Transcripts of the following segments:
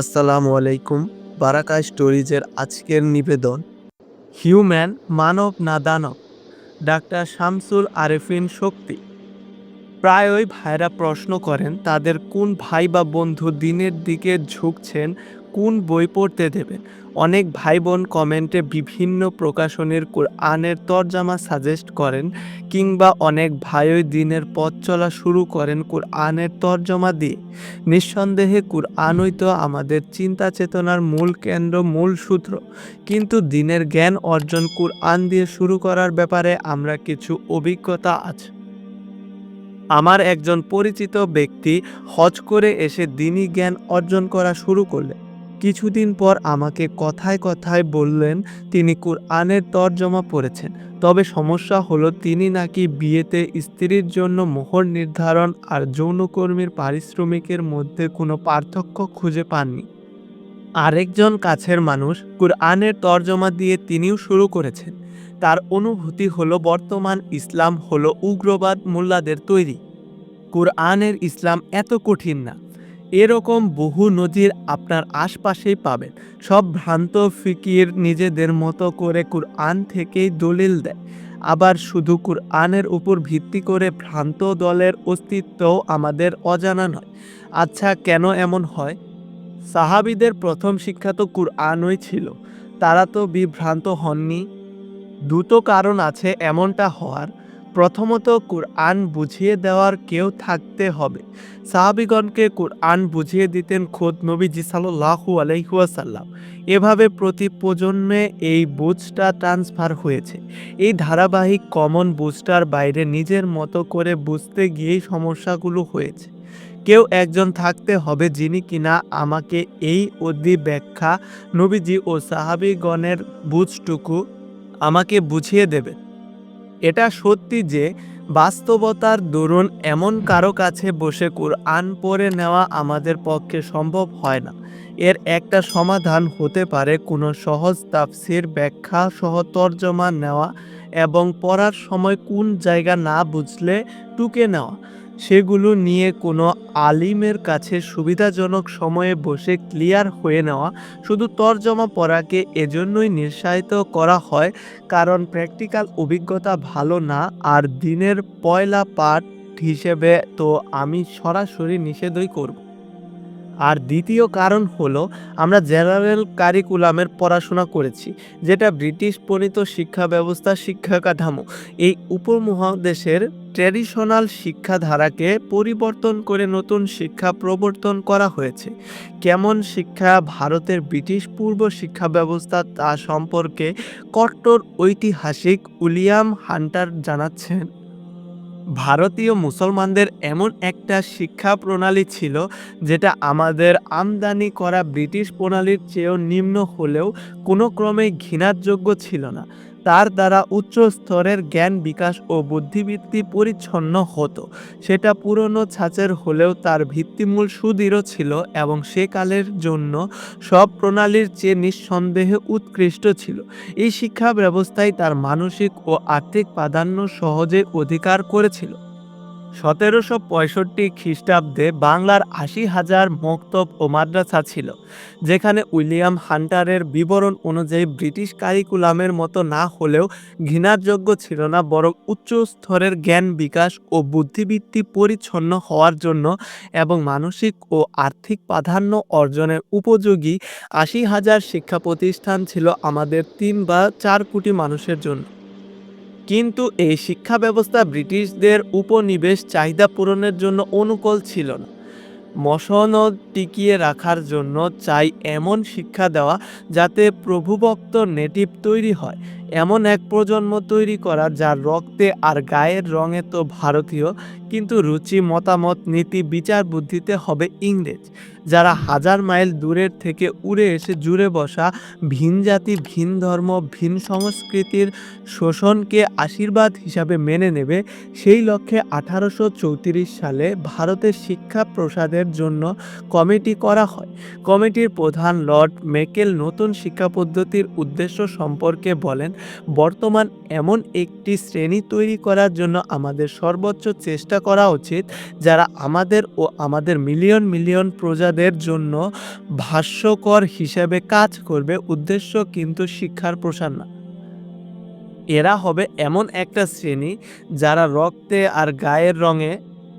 আসসালামু আলাইকুম বারাকা স্টোরিজের আজকের নিবেদন। হিউম্যান মানব না দানব, ডাক্তার শামসুল আরেফিন শক্তি। প্রায়ই ভাইরা প্রশ্ন করেন, তাদের কোন ভাই বা বন্ধু দিনের দিকে ঝুঁকছেন, কোন বই পড়তে দেবেন? অনেক ভাই বোন কমেন্টে বিভিন্ন প্রকাশনের কোরআনের তরজামা সাজেস্ট করেন কিংবা অনেক ভাইই দিনের পথ চলা শুরু করেন কোরআনের তরজমা দিয়ে। নিঃসন্দেহে কুরআনই তো আমাদের চিন্তা চেতনার মূল কেন্দ্র, মূল সূত্র। কিন্তু দিনের জ্ঞান অর্জন কুরআন দিয়ে শুরু করার ব্যাপারে আমরা কিছু অভিজ্ঞতা আছে। আমার একজন পরিচিত ব্যক্তি হজ করে এসে দিনই জ্ঞান অর্জন করা শুরু করলেন। কিছুদিন পর আমাকে কথায় কথায় বললেন, তিনি কুরআনের তর্জমা পড়েছেন। তবে সমস্যা হলো তিনি নাকি বিয়েতে স্ত্রীর জন্য মোহর নির্ধারণ আর যৌনকর্মীর পারিশ্রমিকের মধ্যে কোনো পার্থক্য খুঁজে পাননি। আরেকজন কাছের মানুষ কুরআনের তর্জমা দিয়ে তিনিও শুরু করেছেন। তার অনুভূতি হলো বর্তমান ইসলাম হলো উগ্রবাদ মোল্লাদের তৈরি। কুরআনের ইসলাম এত কঠিন না। এরকম বহু নজির আপনার আশপাশেই পাবেন। সব ভ্রান্ত ফিকির নিজেদের মতো করে কুরআন থেকেই দলিল দেয়। আবার শুধু কুরআনের উপর ভিত্তি করে ভ্রান্ত দলের অস্তিত্বও আমাদের অজানা নয়। আচ্ছা কেন এমন হয়? সাহাবিদের প্রথম শিক্ষা তো কুরআনই ছিল। তারা তো বিভ্রান্ত হননি। দুটো কারণ আছে এমনটা হওয়ার। প্রথমত কুরআন বুঝিয়ে দেওয়ার কেউ থাকতে হবে। সাহাবিগণকে কুরআন বুঝিয়ে দিতেন খোদ নবীজি সাল্লাহু আলাইহুয়াসাল্লাম এভাবে প্রতি প্রজন্মে এই বুঝটা ট্রান্সফার হয়েছে। এই ধারাবাহিক কমন বুঝটার বাইরে নিজের মতো করে বুঝতে গিয়েই সমস্যাগুলো হয়েছে। কেউ একজন থাকতে হবে যিনি কিনা আমাকে এই অদি ব্যাখ্যা নবীজি ও সাহাবিগণের বুঝটুকু আমাকে বুঝিয়ে দেবে এটা সত্যি যে বাস্তবতার দরুন এমন কারও কাছে বসে কোরআন পড়ে নেওয়া আমাদের পক্ষে সম্ভব হয় না। এর একটা সমাধান হতে পারে কোনো সহজ তাফসির ব্যাখ্যা সহ তর্জমা নেওয়া এবং পড়ার সময় কোন জায়গা না বুঝলে টুকে নেওয়া। সেগুলো নিয়ে কোনো আলিমের কাছে সুবিধাজনক সময়ে বসে ক্লিয়ার হয়ে নেওয়া, শুধু তর্জমা পড়াকে এজন্যই নির্সাহিত করা হয়, কারণ প্র্যাকটিক্যাল অভিজ্ঞতা ভালো না, আর দিনের পয়লা পাঠ হিসেবে তো আমি সরাসরি নিষেধই করব। আর দ্বিতীয় কারণ হলো আমরা জেনারেল কারিকুলামের পড়াশোনা করেছি, যেটা ব্রিটিশ প্রণীত শিক্ষা ব্যবস্থা শিক্ষা কাঠামো এই উপমহাদেশের ট্র্যাডিশনাল শিক্ষাধারাকে পরিবর্তন করে নতুন শিক্ষা প্রবর্তন করা হয়েছে। কেমন শিক্ষা ভারতের ব্রিটিশ পূর্ব শিক্ষা ব্যবস্থা তা সম্পর্কে কট্টর ঐতিহাসিক উইলিয়াম হান্টার জানাচ্ছেন। ভারতীয় মুসলমানদের এমন একটা শিক্ষা প্রণালী ছিল যেটা আমাদের আমদানি করা ব্রিটিশ প্রণালীর চেয়েও নিম্ন হলেও কোনো ক্রমেই ঘৃণার যোগ্য ছিল না। তার দ্বারা উচ্চ স্তরের জ্ঞান বিকাশ ও বুদ্ধিবৃত্তি পরিচ্ছন্ন হতো। সেটা পুরনো ছাঁচের হলেও তার ভিত্তিমূল সুদৃঢ় ছিল এবং সেকালের জন্য সব প্রণালীর চেয়ে নিঃসন্দেহে উৎকৃষ্ট ছিল। এই শিক্ষা ব্যবস্থায় তার মানসিক ও আর্থিক প্রাধান্য সহজে অধিকার করেছিল। সতেরোশো পঁয়ষট্টি খ্রিস্টাব্দে বাংলার আশি হাজার মক্তব ও মাদ্রাসা ছিল, যেখানে উইলিয়াম হান্টারের বিবরণ অনুযায়ী ব্রিটিশ কারিকুলামের মতো না হলেও ঘৃণারযোগ্য ছিল না, বরং উচ্চ স্তরের জ্ঞান বিকাশ ও বুদ্ধিবৃত্তি পরিচ্ছন্ন হওয়ার জন্য এবং মানসিক ও আর্থিক প্রাধান্য অর্জনের উপযোগী আশি হাজার শিক্ষা প্রতিষ্ঠান ছিল আমাদের তিন বা চার কোটি মানুষের জন্য। কিন্তু এই শিক্ষা ব্যবস্থা ব্রিটিশদের উপনিবেশ চাহিদা পূরণের জন্য অনুকূল ছিল না। মসনদ টিকিয়ে রাখার জন্য চাই এমন শিক্ষা দেওয়া যাতে প্রভুভক্ত নেটিভ তৈরি হয়। এমন এক প্রজন্ম তৈরি করা যার রক্তে আর গায়ের রঙে তো ভারতীয়, কিন্তু রুচি, মতামত, নীতি, বিচার বুদ্ধিতে হবে ইংরেজ। যারা হাজার মাইল দূরের থেকে উড়ে এসে জুড়ে বসা ভিন জাতি, ভিন ধর্ম, ভিন সংস্কৃতির শোষণকে আশীর্বাদ হিসাবে মেনে নেবে, সেই লক্ষ্যে আঠারোশো চৌত্রিশ সালে ভারতের শিক্ষা প্রসাদের জন্য কমিটি করা হয়। কমিটির প্রধান লর্ড মেকেল নতুন শিক্ষা পদ্ধতির উদ্দেশ্য সম্পর্কে বলেন বর্তমান এমন একটি শ্রেণি তৈরি করার জন্য আমাদের সর্বোচ্চ চেষ্টা করা উচিত যারা আমাদের ও আমাদের মিলিয়ন মিলিয়ন প্রজাদের জন্য ভাষ্যকর হিসেবে কাজ করবে। উদ্দেশ্য কিন্তু শিক্ষার প্রসার না। এরা হবে এমন একটা শ্রেণি যারা রক্তে আর গায়ের রঙে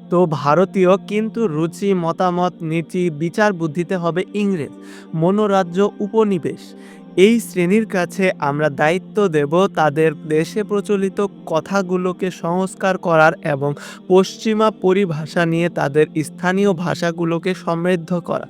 তো ভারতীয় কিন্তু রুচি, মতামত, নীতি, বিচার বুদ্ধিতে হবে ইংরেজ। মনোরাজ্য, উপনিবেশ। এই শ্রেণির কাছে আমরা দায়িত্ব দেব তাদের দেশে প্রচলিত কথাগুলোকে সংস্কার করার এবং পশ্চিমা পরিভাষা নিয়ে তাদের স্থানীয় ভাষাগুলোকে সমৃদ্ধ করা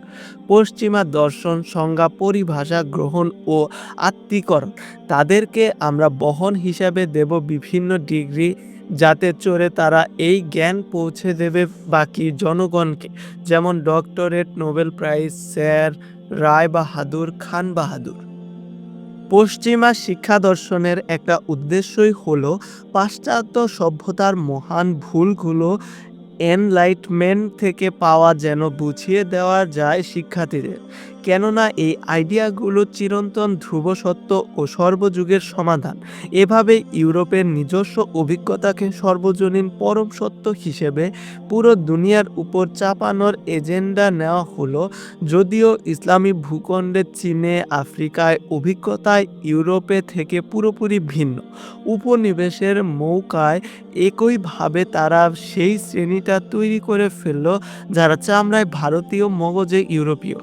পশ্চিমা দর্শন, সংজ্ঞা, পরিভাষা গ্রহণ ও আত্মীকরণ তাদেরকে আমরা বহন হিসাবে দেব বিভিন্ন ডিগ্রি যাতে চড়ে তারা এই জ্ঞান পৌঁছে দেবে বাকি জনগণকে। যেমন doctorate, Nobel prize, sir Rai Bahadur Khan Bahadur. পশ্চিমা শিক্ষা দর্শনের একটা উদ্দেশ্যই হলো পাশ্চাত্য সভ্যতার মহান ভুলগুলো এনলাইটমেন্ট থেকে পাওয়া যেন বুঝিয়ে দেওয়া যায় শিক্ষার্থীদের। কেননা এই আইডিয়াগুলো চিরন্তন ধ্রুব সত্য ও সর্বযুগের সমাধান। এভাবে ইউরোপের নিজস্ব অভিজ্ঞতাকে সর্বজনীন পরম সত্য হিসেবে পুরো দুনিয়ার উপর চাপানোর এজেন্ডা নেওয়া হলো, যদিও ইসলামী ভূখণ্ডে চীনে, আফ্রিকায় অভিজ্ঞতায় ইউরোপে থেকে পুরোপুরি ভিন্ন। উপনিবেশের মৌকায় একইভাবে তারা সেই শ্রেণীটা তৈরি করে ফেলল, যারা চামড়ায় ভারতীয় মগজে ইউরোপীয়।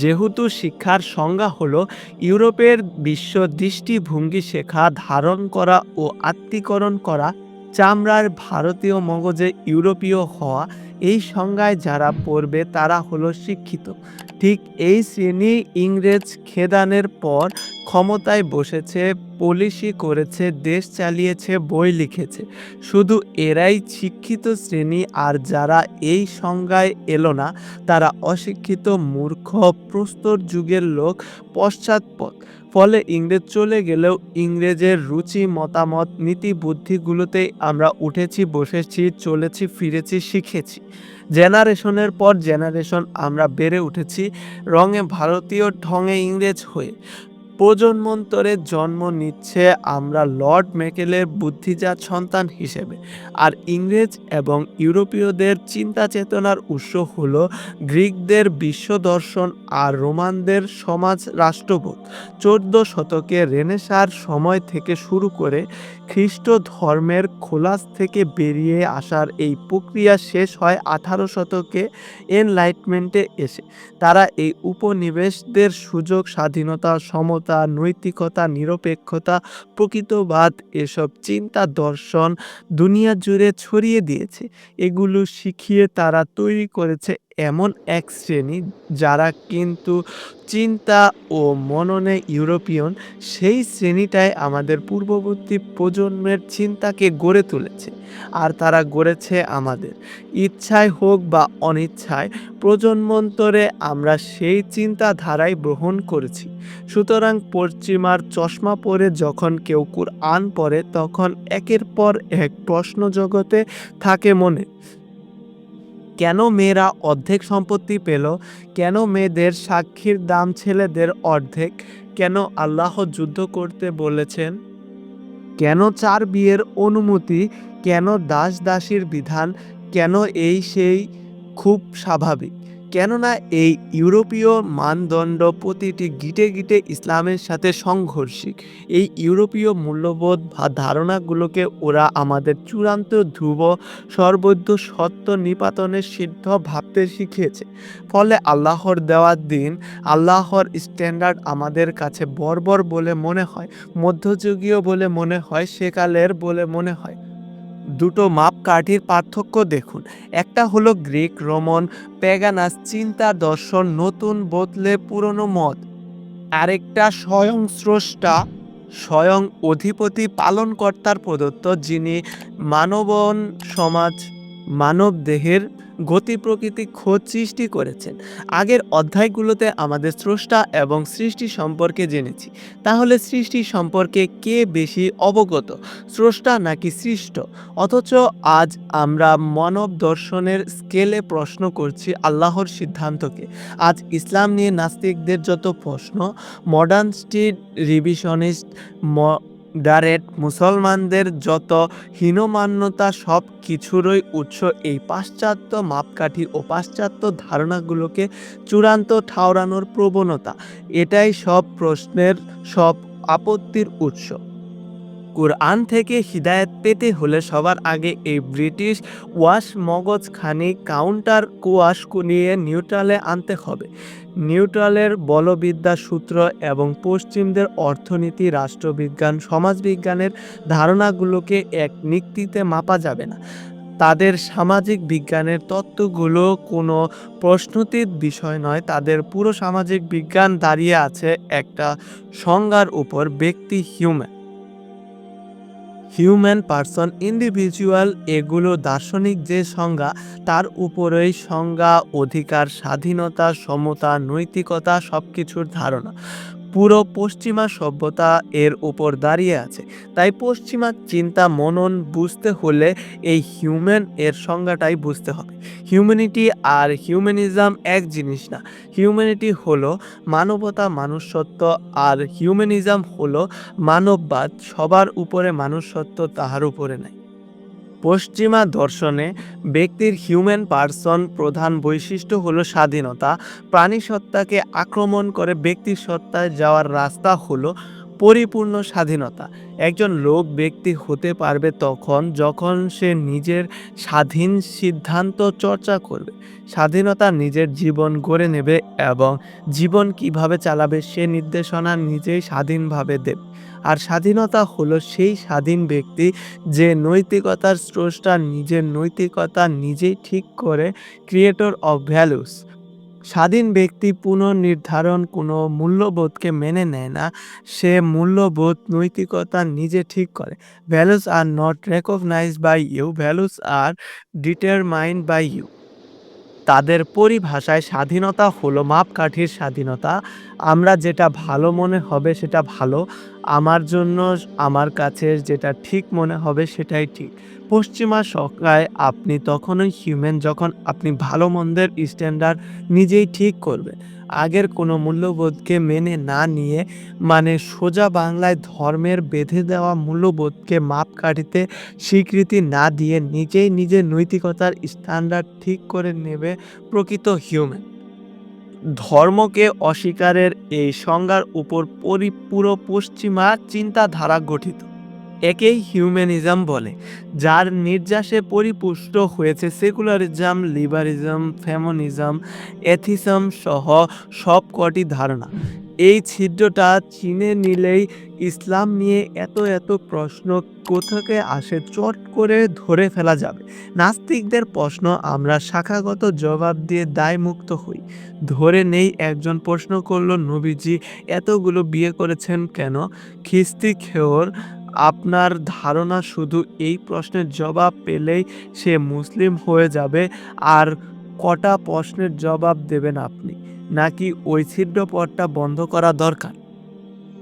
যেহেতু শিক্ষার সংজ্ঞা হল ইউরোপের বিশ্ব দৃষ্টিভঙ্গি শেখা, ধারণ করা ও আত্মীকরণ করা, চামড়ার ভারতীয় মগজে ইউরোপীয় হওয়া, এই সংজ্ঞায় যারা পড়বে তারা হলো শিক্ষিত। ঠিক এই শ্রেণি ইংরেজ খেদানের পর ক্ষমতায় বসেছে, পলিসি করেছে, দেশ চালিয়েছে, বই লিখেছে। শুধু এরাই শিক্ষিত শ্রেণি, আর যারা এই সংজ্ঞায় এলো না, তারা অশিক্ষিত, মূর্খ, প্রস্তর যুগের লোক, পশ্চাৎপদ। ফলে ইংরেজ চলে গেলেও ইংরেজের রুচি, মতামত, নীতি, বুদ্ধিগুলোতেই আমরা উঠেছি, বসেছি, চলেছি, ফিরেছি, শিখেছি। জেনারেশনের পর জেনারেশন আমরা বেড়ে উঠেছি রঙে ভারতীয়, ঢঙে ইংরেজ হয়ে। প্রজন্মন্তরে জন্ম নিচ্ছে আমরা লর্ড মেকেলের বুদ্ধিজাত সন্তান হিসেবে। আর ইংরেজ এবং ইউরোপীয়দের চিন্তা চেতনার উৎস হল গ্রিকদের বিশ্ব দর্শন আর রোমানদের সমাজ রাষ্ট্রবোধ। চোদ্দ শতকে রেনেসার সময় থেকে শুরু করে খ্রিস্ট ধর্মের খোলাস থেকে বেরিয়ে আসার এই প্রক্রিয়া শেষ হয় আঠারো শতকে এনলাইটমেন্টে এসে। তারা এই উপনিবেশদের সুযোগ, স্বাধীনতা, সমতা, নৈতিকতা, নিরপেক্ষতা, প্রকৃতবাদ, এসব চিন্তা, দর্শন, দুনিয়া জুড়ে ছড়িয়ে দিয়েছে। এগুলো শিখিয়ে তারা তৈরি করেছে এমন এক শ্রেণি যারা কিন্তু চিন্তা ও মননে ইউরোপিয়ন, সেই শ্রেণীটাই আমাদের পূর্ববর্তী প্রজন্মের চিন্তাকে গড়ে তুলেছে। আর তারা গড়েছে আমাদের। ইচ্ছায় হোক বা অনিচ্ছায়, প্রজন্মন্তরে আমরা সেই চিন্তাধারাই গ্রহণ করেছি। সুতরাং পশ্চিমার চশমা পরে যখন কেউ কুরআন পড়ে, তখন একের পর এক প্রশ্ন জগতে থাকে মনে। কেন মেয়েরা অর্ধেক সম্পত্তি পেল? কেন মেয়েদের সাক্ষীর দাম ছেলেদের অর্ধেক? কেন আল্লাহ যুদ্ধ করতে বলেছেন? কেন চার বিয়ের অনুমতি? কেন দাস দাসীর বিধান? কেন এই সেই খুব স্বাভাবিক? কেননা এই ইউরোপীয় মানদণ্ড প্রতিটি গিটে গিটে ইসলামের সাথে সংঘর্ষিক। এই ইউরোপীয় মূল্যবোধ বা ধারণাগুলোকে ওরা আমাদের চূড়ান্ত ধ্রুব, সর্বৈধ, সত্য নিপাতনের সিদ্ধ ভাবতে শিখিয়েছে। ফলে আল্লাহর দেওয়ার দিন, আল্লাহর স্ট্যান্ডার্ড আমাদের কাছে বর্বর বলে মনে হয়, মধ্যযুগীয় বলে মনে হয়, সেকালের বলে মনে হয়। দুটো মাপকাঠির পার্থক্য দেখুন। একটা হলো গ্রিক, রোমন, প্যাগানাস, চিন্তা, দর্শন, নতুন, বদলে, পুরনো মত। আরেকটা স্বয়ং স্রষ্টা, স্বয়ং অধিপতি পালনকর্তার প্রদত্ত, যিনি মানবন সমাজ মানব দেহের গতি প্রকৃতি খোঁজ সৃষ্টি করেছেন। আগের অধ্যায়গুলোতে আমাদের স্রষ্টা এবং সৃষ্টি সম্পর্কে জেনেছি। তাহলে সৃষ্টি সম্পর্কে কে বেশি অবগত? স্রষ্টা নাকি সৃষ্ট? অথচ আজ আমরা মানব দর্শনের স্কেলে প্রশ্ন করছি আল্লাহর সিদ্ধান্তকে। আজ ইসলাম নিয়ে নাস্তিকদের যত প্রশ্ন মডার্ন স্ট্রিট রিভিশনিস্ট মডারেট মুসলমানদের যত হীনমান্যতা সব কিছুরই উৎস, এই পাশ্চাত্য মাপকাঠি ও পাশ্চাত্য ধারণাগুলোকে চূড়ান্ত ঠাউরানোর প্রবণতা, এটাই সব প্রশ্নের, সব আপত্তির উৎস। কোরআন থেকে হিদায়ত পেতে হলে সবার আগে এই ব্রিটিশ ওয়াশ মগজ খানি কাউন্টার কুয়াশ নিয়ে নিউট্রালে আনতে হবে। নিউট্রালের বলবিদ্যা সূত্র এবং পশ্চিমদের অর্থনীতি, রাষ্ট্রবিজ্ঞান, সমাজবিজ্ঞানের ধারণাগুলোকে এক নিক্তিতে মাপা যাবে না। তাদের সামাজিক বিজ্ঞানের তত্ত্বগুলো কোনো প্রশ্নতীত বিষয় নয়, তাদের পুরো সামাজিক বিজ্ঞান দাঁড়িয়ে আছে একটা সংজ্ঞার উপর ব্যক্তি হিউম্যান হিউম্যান পার্সন ইন্ডিভিজুয়াল এগুলো দার্শনিক যে সংজ্ঞা, তার উপরেই সংজ্ঞা, অধিকার, স্বাধীনতা, সমতা, নৈতিকতা সব কিছুর ধারণা। পুরো পশ্চিমা সভ্যতা এর উপর দাঁড়িয়ে আছে। তাই পশ্চিমা চিন্তা, মনন বুঝতে হলে এই হিউম্যান এর সংজ্ঞাটাই বুঝতে হবে। হিউম্যানিটি আর হিউম্যানিজম এক জিনিস না। হিউম্যানিটি হলো মানবতা, মানুষত্ব আর হিউম্যানিজম হলো মানববাদ। সবার উপরে মানুষত্ব তাহার উপরে নাই। পশ্চিমা দর্শনে ব্যক্তির হিউম্যান পার্সন প্রধান বৈশিষ্ট্য হলো স্বাধীনতা। প্রাণী সত্তাকে আক্রমণ করে ব্যক্তি সত্তায় যাওয়ার রাস্তা হলো পরিপূর্ণ স্বাধীনতা। একজন লোক ব্যক্তি হতে পারবে তখন যখন সে নিজের স্বাধীন সিদ্ধান্ত চর্চা করবে। স্বাধীনতা নিজের জীবন গড়ে নেবে এবং জীবন কীভাবে চালাবে সে নির্দেশনা নিজেই স্বাধীনভাবে দেবে। আর স্বাধীনতা হলো সেই স্বাধীন ব্যক্তি যে নৈতিকতার স্রষ্টা নিজের নৈতিকতা নিজেই ঠিক করে ক্রিয়েটর অফ ভ্যালুস স্বাধীন ব্যক্তি পুনর্নির্ধারণ কোনো মূল্যবোধকে মেনে নেয় না, সে মূল্যবোধ নৈতিকতা নিজে ঠিক করে। Values are not recognise by you values are determined by you তাদের পরিভাষায় স্বাধীনতা হলো মাপকাঠির স্বাধীনতা। আমরা যেটা ভালো মনে হবে সেটা ভালো। আমার জন্য আমার কাছে যেটা ঠিক মনে হবে সেটাই ঠিক। পশ্চিমা সকায় আপনি তখনই হিউম্যান যখন আপনি ভালো মন্দের স্ট্যান্ডার্ড নিজেই ঠিক করবেন আগের কোনো মূল্যবোধকে মেনে না নিয়ে মানে সোজা বাংলায় ধর্মের বেঁধে দেওয়া মূল্যবোধকে মাপকাঠিতে স্বীকৃতি না দিয়ে নিজেই নিজের নৈতিকতার স্ট্যান্ডার্ড ঠিক করে নেবে প্রকৃত হিউম্যান ধর্মকে অস্বীকারের এই সংজ্ঞার উপর পরিপুরো পশ্চিমা চিন্তাধারা গঠিত। একেই হিউম্যানিজম বলে, যার নির্যাসে পরিপুষ্ট হয়েছে সেকুলারিজম, লিবারিজম, ফেমনিজম এথিজম সহ সব কটি ধারণা। এই ছিদ্রটা চিনে নিলেই ইসলাম নিয়ে এত এত প্রশ্ন কোথাকে আসে চট করে ধরে ফেলা যাবে। নাস্তিকদের প্রশ্ন আমরা শাখাগত জবাব দিয়ে দায়মুক্ত হই। ধরে নেই একজন প্রশ্ন করল, নবীজি, এতগুলো বিয়ে করেছেন কেন? খিস্তি খেওর আপনার ধারণা শুধু এই প্রশ্নের জবাব পেলেই সে মুসলিম হয়ে যাবে আর কটা প্রশ্নের জবাব দেবেন আপনি? নাকি ছিদ্র পথটা বন্ধ করা দরকার?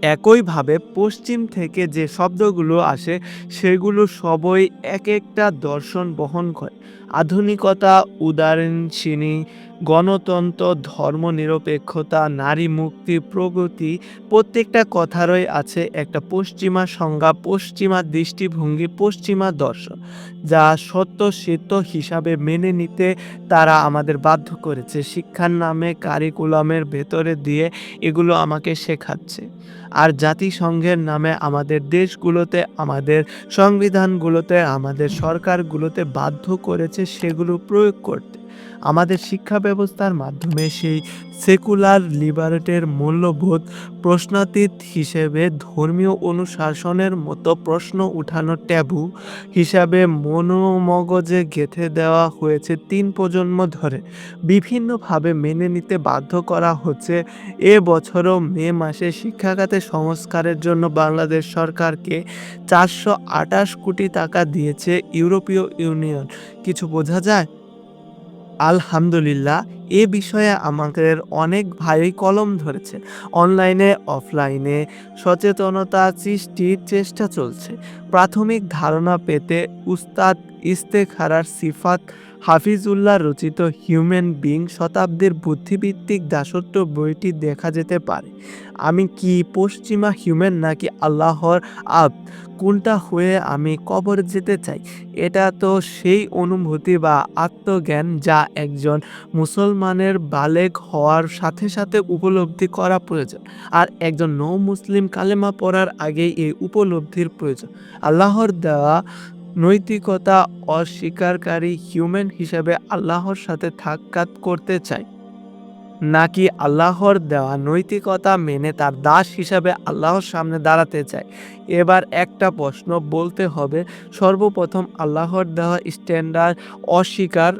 একইভাবে পশ্চিম থেকে যে শব্দগুলো আসে, সেগুলো সবই এক একটা দর্শন বহন করে। আধুনিকতা উদারণশীনী গণতন্ত্র ধর্মনিরপেক্ষতা নারী মুক্তি, প্রগতি প্রত্যেকটা কথারই আছে একটা পশ্চিমা সংজ্ঞা, পশ্চিমা দৃষ্টিভঙ্গি, পশ্চিমা দর্শন। যা সত্য, সিদ্ধ হিসাবে মেনে নিতে তারা আমাদের বাধ্য করেছে। শিক্ষার নামে, কারিকুলামের ভেতরে দিয়ে এগুলো আমাকে শেখাচ্ছে। আর জাতিসংঘের নামে আমাদের দেশগুলোতে, আমাদের সংবিধানগুলোতে, আমাদের সরকারগুলোতে বাধ্য করেছে সেগুলো প্রয়োগ করতে। আমাদের শিক্ষা ব্যবস্থার মাধ্যমে সেই সেকুলার লিবারেটের মূল্যবোধ প্রশ্নাতীত হিসেবে ধর্মীয় অনুশাসনের মতো প্রশ্ন উঠানো ট্যাবু হিসাবে মনোমগজে গেঁথে দেওয়া হয়েছে তিন প্রজন্ম ধরে। বিভিন্নভাবে মেনে নিতে বাধ্য করা হচ্ছে এ বছরও মে মাসে শিক্ষাখাতে সংস্কারের জন্য বাংলাদেশ সরকারকে চারশো আটাশ কোটি টাকা দিয়েছে ইউরোপীয় ইউনিয়ন। কিছু বোঝা যায়? আলহামদুলিল্লাহ, এ বিষয়ে আমাদের অনেক ভাই কলম ধরেছে। অনলাইনে, অফলাইনে সচেতনতা সৃষ্টির চেষ্টা চলছে। প্রাথমিক ধারণা পেতে উস্তাদ ইস্তেখারার সিফাত হাফিজুল্লাহ রচিত হিউম্যান বিং শতাব্দীর বুদ্ধিভিত্তিক দাসত্ব বইটি দেখা যেতে পারে। আমি কি পশ্চিমা হিউম্যান নাকি আল্লাহর আব? কোনটা হয়ে আমি কবর যেতে চাই? এটা তো সেই অনুভূতি বা আত্মজ্ঞান যা একজন মুসলমানের বালেক হওয়ার সাথে সাথে উপলব্ধি করা প্রয়োজন। আর একজন নৌ মুসলিম কালেমা পড়ার আগেই এই উপলব্ধির প্রয়োজন। আল্লাহর দেওয়া নৈতিকতা অস্বীকারী হিউম্যান হিসেবে আল্লাহর সাথে সাক্ষাৎ করতে চাই। নাকি আল্লাহর দেওয়া নৈতিকতা মেনে তার দাস হিসাবে আল্লাহর সামনে দাঁড়াতে চায়? এবার একটা প্রশ্ন বলতে হবে, সর্বপ্রথম আল্লাহর দেওয়া স্ট্যান্ডার্ড অস্বীকার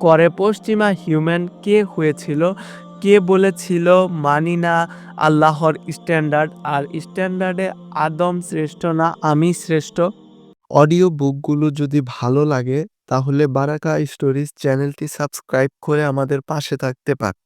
করে পশ্চিমা হিউম্যান কে হয়েছিল? কে বলেছিল মানি না আল্লাহর স্ট্যান্ডার্ড আর স্ট্যান্ডার্ডে আদম শ্রেষ্ঠ না আমি শ্রেষ্ঠ? অডিও বুকগুলো যদি ভালো লাগে, তাহলে বারাকা স্টোরিজ চ্যানেলটি সাবস্ক্রাইব করে আমাদের পাশে থাকতে পার।